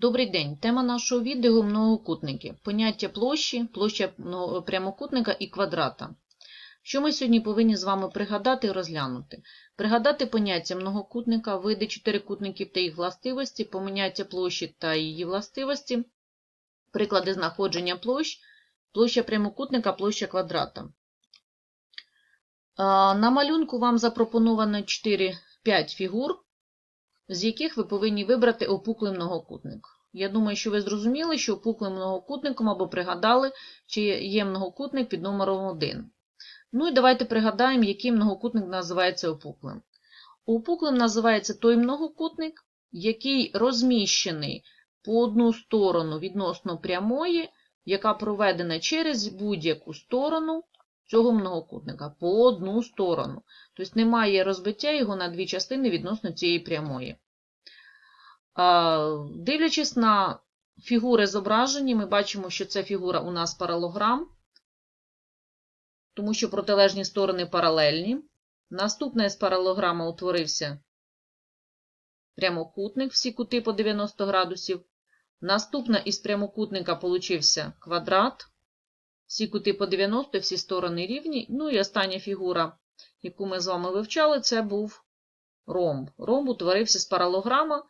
Добрий день. Тема нашого відео – многокутники. Поняття площі, площа прямокутника і квадрата. Що ми сьогодні повинні з вами пригадати і розглянути? Пригадати поняття многокутника, види чотирикутників та їх властивості, поняття площі та її властивості, приклади знаходження площ, площа прямокутника, площа квадрата. На малюнку вам запропоновано 4-5 фігур, з яких ви повинні вибрати опуклий многокутник. Я думаю, що ви зрозуміли, що опуклим многокутником або пригадали, чи є многокутник під номером 1. Ну і давайте пригадаємо, який многокутник називається опуклим. Опуклим називається той многокутник, який розміщений по одну сторону відносно прямої, яка проведена через будь-яку сторону цього многокутника. По одну сторону. Тобто немає розбиття його на дві частини відносно цієї прямої. Дивлячись на фігури зображені, ми бачимо, що це фігура у нас паралограм, тому що протилежні сторони паралельні. Наступне з паралограма утворився прямокутник, всі кути по 90 градусів. Наступна із прямокутника получився квадрат, всі кути по 90, всі сторони рівні. Ну і остання фігура, яку ми з вами вивчали, це був ромб. Ромб утворився з паралограма,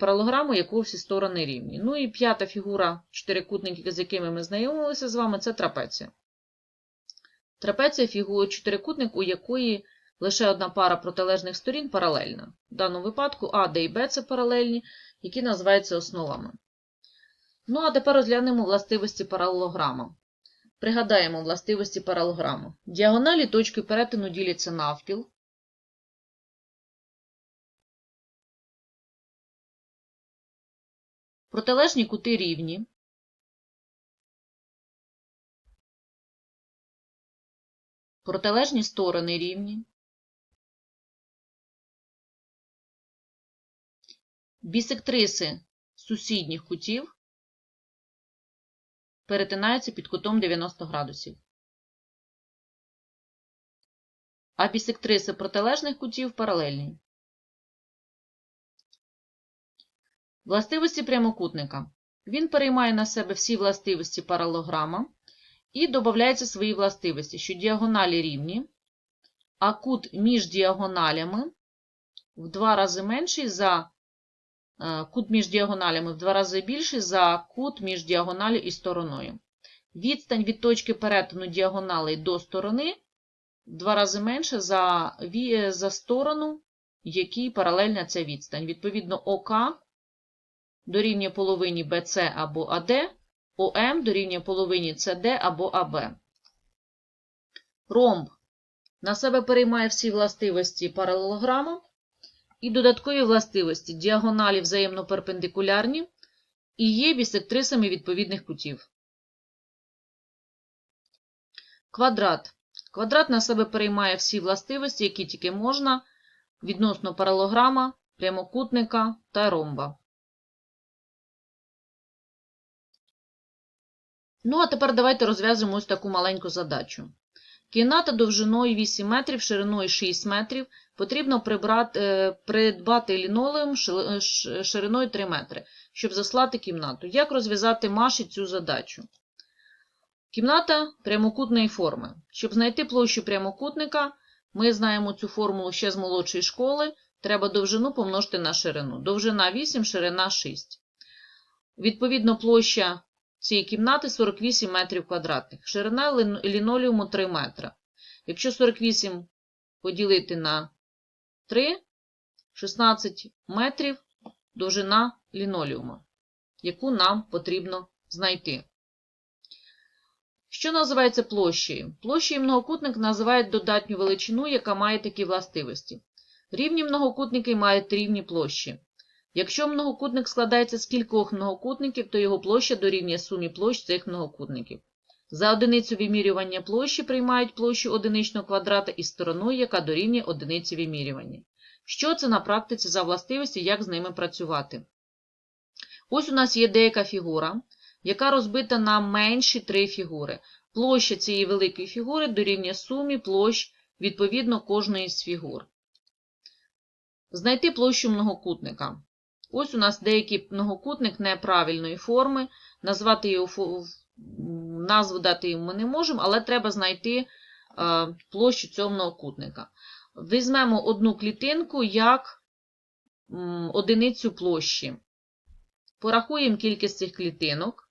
паралограму, якого всі сторони рівні. Ну і п'ята фігура чотирикутників, з якими ми знайомилися з вами, це трапеція. Трапеція фігура чотирикутник, у якої лише одна пара протилежних сторін паралельна. В даному випадку А, Д і Б це паралельні, які називаються основами. Ну, а тепер розглянемо властивості паралелограма. Пригадаємо властивості паралелограму. Діагоналі точки перетину діляться навпіл. Протилежні кути рівні. Протилежні сторони рівні. Бісектриси сусідніх кутів перетинаються під кутом 90 градусів. А бісектриси протилежних кутів паралельні. Властивості прямокутника. Він переймає на себе всі властивості паралограма і додається свої властивості, що діагоналі рівні, а кут між діагоналями в два рази менший за кут між діагоналями в два рази більший за кут між діагоналю і стороною. Відстань від точки перетину діагоналей до сторони в два рази менше за, за сторону, якій паралельна ця відстань. Відповідно, ОК дорівнює половині BC або AD, ОМ дорівнює половині CD або АБ. Ромб на себе переймає всі властивості паралелограма і додаткові властивості діагоналі взаємно перпендикулярні і є бісектрисами відповідних кутів. Квадрат. Квадрат на себе переймає всі властивості, які тільки можна відносно паралограма, прямокутника та ромба. Ну, а тепер давайте розв'язуємо ось таку маленьку задачу. Кімната довжиною 8 метрів, шириною 6 метрів. Потрібно прибрати, е, придбати лінолеум шириною 3 метри, щоб заслати кімнату. Як розв'язати Маші цю задачу? Кімната прямокутної форми. Щоб знайти площу прямокутника, ми знаємо цю формулу ще з молодшої школи. Треба довжину помножити на ширину. Довжина 8, ширина 6. Відповідно, площа цієї кімнати 48 метрів квадратних. Ширина лінолеуму 3 метра. Якщо 48 поділити на 3, 16 метрів довжина лінолеуму, яку нам потрібно знайти. Що називається площею? Площею многокутник називають додатню величину, яка має такі властивості. Рівні многокутники мають рівні площі. Якщо многокутник складається з кількох многокутників, то його площа дорівнює сумі площ цих многокутників. За одиницю вимірювання площі приймають площу одиничного квадрата із стороною, яка дорівнює одиниці вимірювання. Що це на практиці за властивості, як з ними працювати? Ось у нас є деяка фігура, яка розбита на менші три фігури. Площа цієї великої фігури дорівнює сумі площ відповідно кожної з фігур. Знайти площу многокутника. Ось у нас деякий многокутник неправильної форми. Назвати його назву дати йому ми не можемо, але треба знайти е, площу цього многокутника. Візьмемо одну клітинку як одиницю площі. Порахуємо кількість цих клітинок.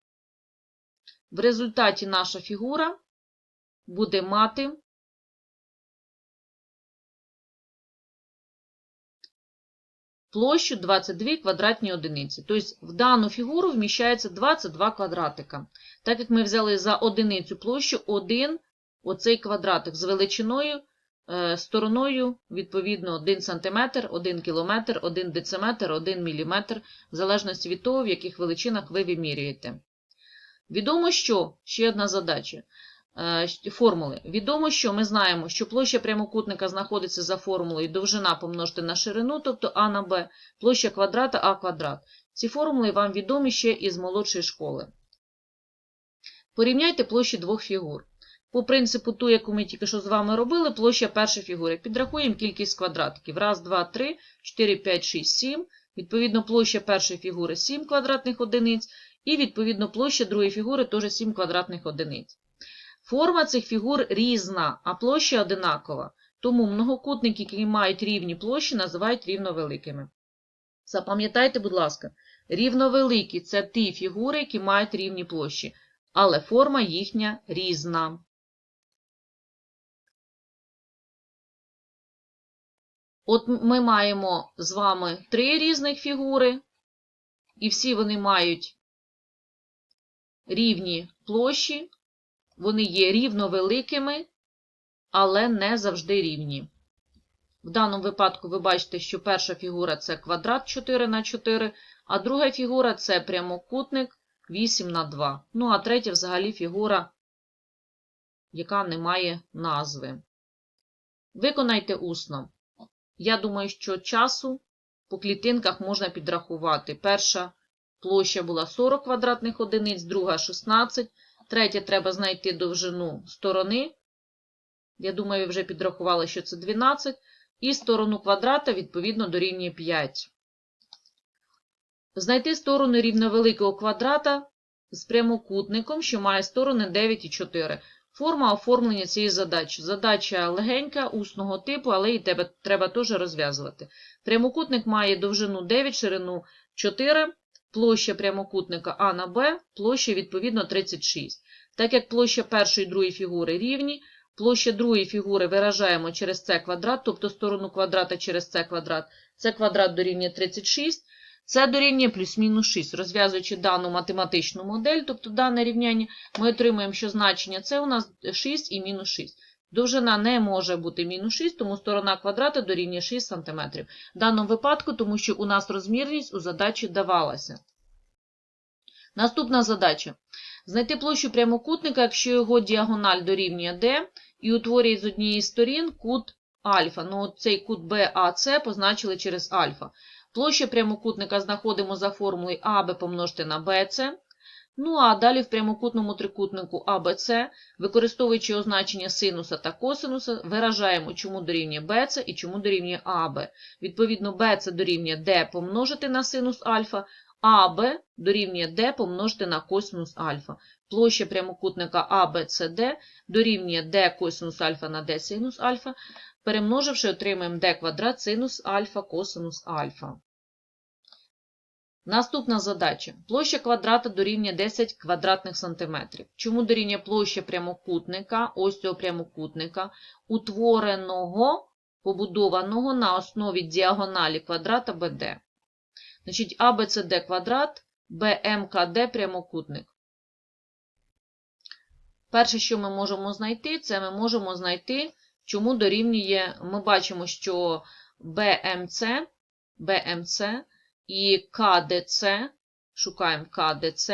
В результаті наша фігура буде мати площу 22 квадратні одиниці. Тобто в дану фігуру вміщається 22 квадратика. Так як ми взяли за одиницю площу один оцей квадратик з величиною, е, стороною, відповідно, 1 см, 1 км, 1 дециметр, 1 мм, в залежності від того, в яких величинах ви вимірюєте. Відомо, що ще одна задача. Е, Формули. Відомо, що ми знаємо, що площа прямокутника знаходиться за формулою довжина помножити на ширину, тобто А на Б, площа квадрата А квадрат. Ці формули вам відомі ще із молодшої школи. Порівняйте площі двох фігур. По принципу ту, яку ми тільки що з вами робили, площа першої фігури. Підрахуємо кількість квадратиків. Раз, два, три, 4, 5, 6, 7. Відповідно, площа першої фігури 7 квадратних одиниць. І, відповідно, площа другої фігури теж 7 квадратних одиниць. Форма цих фігур різна, а площа одинакова. Тому многокутники, які мають рівні площі, називають рівновеликими. Запам'ятайте, будь ласка, рівновеликі це ті фігури, які мають рівні площі, але форма їхня різна. От ми маємо з вами три різних фігури, і всі вони мають рівні площі, вони є рівновеликими, але не завжди рівні. В даному випадку ви бачите, що перша фігура це квадрат 4 на 4, а друга фігура це прямокутник 8 на 2. Ну, а третя взагалі фігура, яка не має назви. Виконайте усно. Я думаю, що часу по клітинках можна підрахувати. Перша площа була 40 квадратних одиниць, друга 16. Третя треба знайти довжину сторони. Я думаю, ви вже підрахували, що це 12. І сторону квадрата, відповідно, дорівнює 5. Знайти сторону рівновеликого квадрата з прямокутником, що має сторони 9 і 4. Форма оформлення цієї задачі. Задача легенька, усного типу, але її тебе треба теж розв'язувати. Прямокутник має довжину 9, ширину 4, площа прямокутника А на Б, площа, відповідно, 36. Так як площа першої і другої фігури рівні, площа другої фігури виражаємо через це квадрат, тобто сторону квадрата через це квадрат. Це квадрат дорівнює 36, це дорівнює плюс-мінус 6. Розв'язуючи дану математичну модель, тобто дане рівняння, ми отримуємо, що значення це у нас 6 і мінус 6. Довжина не може бути мінус 6, тому сторона квадрата дорівнює 6 см. В даному випадку, тому що у нас розмірність у задачі давалася. Наступна задача. Знайти площу прямокутника, якщо його діагональ дорівнює D, і утворює з однієї сторін кут альфа. Ну, от цей кут BAC позначили через альфа. Площу прямокутника знаходимо за формулою АБ помножити на BC. Ну, а далі в прямокутному трикутнику ABC, використовуючи означення синуса та косинуса, виражаємо, чому дорівнює BC і чому дорівнює AB. Відповідно, BC дорівнює D помножити на синус альфа, АБ дорівнює D помножити на косинус альфа. Площа прямокутника ABCD дорівнює D косинус альфа на D синус альфа. Перемноживши, отримаємо D квадрат синус альфа косинус альфа. Наступна задача. Площа квадрата дорівнює 10 квадратних сантиметрів. Чому дорівнює площа прямокутника, ось цього прямокутника, утвореного, побудованого на основі діагоналі квадрата BD. Значить, ABCD квадрат, BMKD прямокутник. Перше, що ми можемо знайти, це ми можемо знайти, чому дорівнює, ми бачимо, що BMC, BMC і КДЦ, шукаємо КДЦ,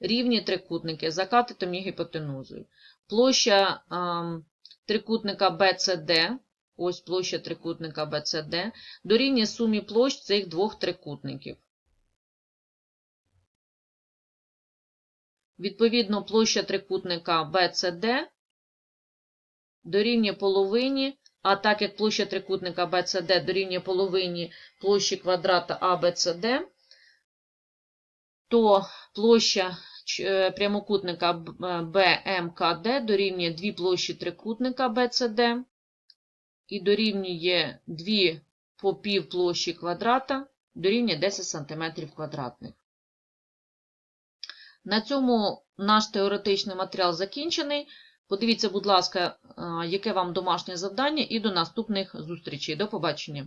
рівні трикутники за катетом і гіпотенузою. Площа ем, трикутника BCD, ось площа трикутника BCD, дорівнює сумі площ цих двох трикутників. Відповідно, площа трикутника BCD дорівнює половині, а так як площа трикутника BCD дорівнює половині площі квадрата ABCD, то площа е, прямокутника Б- е, BMKD дорівнює дві площі трикутника BCD і дорівнює 2 по пів площі квадрата, дорівнює 10 см квадратних. На цьому наш теоретичний матеріал закінчений. Подивіться, будь ласка, е, яке вам домашнє завдання, і до наступних зустрічей. До побачення!